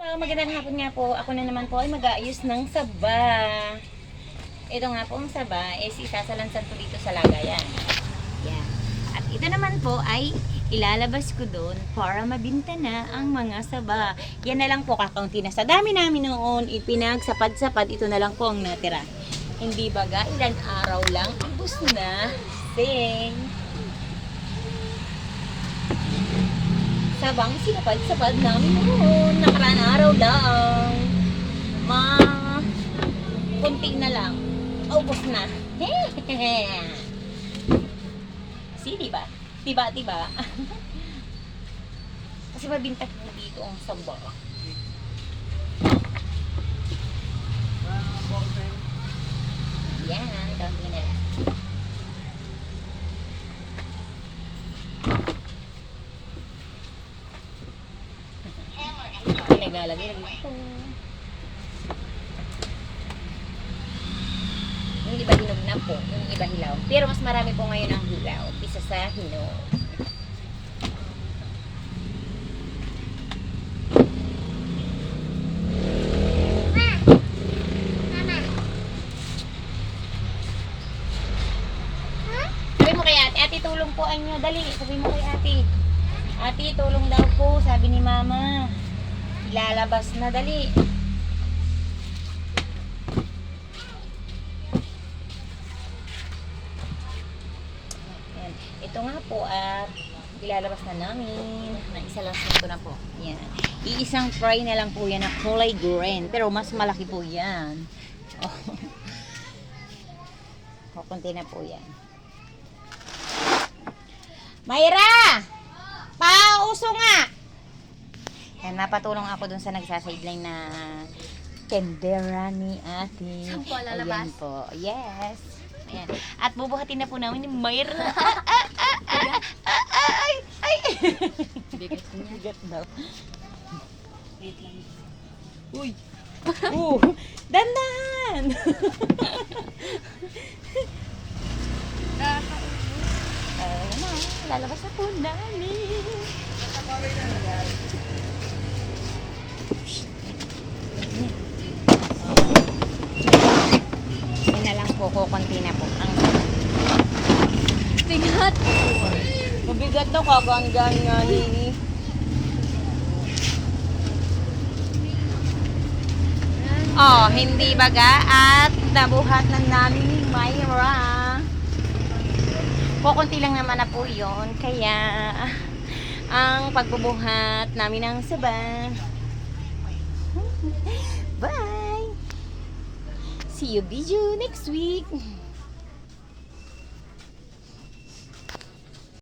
So, magandang hapon nga po. Ako na naman po ay mag-aayos ng saba. Ito nga po ang saba is isasalansan ko dito sa lagayan. Yan. At ito naman po ay ilalabas ko doon para mabinta na ang mga saba. Yan na lang po kakaunti na. Sa dami namin noon, ipinagsapad-sapad, ito na lang po ang natira. Hindi baga, ilan araw lang, ubus na. Sing. Sabang sinapad-sapad namin noon. Lang. Ma, kunti na lang. Ubus na. Si, diba? Diba, diba? Kasi mabinta ko dito ang saba. Yan, kaunti na lang. Naglalagay lang ito. Yung iba hinog na po, yung iba hilaw. Pero mas marami po ngayon ang hilaw, isa sa hinog. Ate tulong po anyo, dali, sabi mo kay ate. Ate, tulong daw po, sabi ni mama. Ilalabas na, dali. Ito nga po, at ilalabas na namin. Na isa lang ito na po. Yan. Iisang fry na lang po yan na kulay green. Pero mas malaki po yan. Oh. Kukunti na po yan. Mayra! Pauso nga! Yan, napatulong ako dun sa nagsasideline na tendera ni ate. Saan po lalabas? Ayan po. Yes. Ayan. At bubuhatin na po namin ni Mayra. ay! Ay! Bigat niya. Bigat daw. Wait lang. Uy! Uh, dandan! Ayun na, lalabas na po namin. Yun na lang po, kukunti na po. Ang Bigat! mabigat daw, kagangan nga ni. Oh, hindi baga at nabuhat na namin ni Myra. Kukunti lang naman na po yun. Kaya, ang pagbubuhat namin ng saba. Bye! See you Bijou, next week.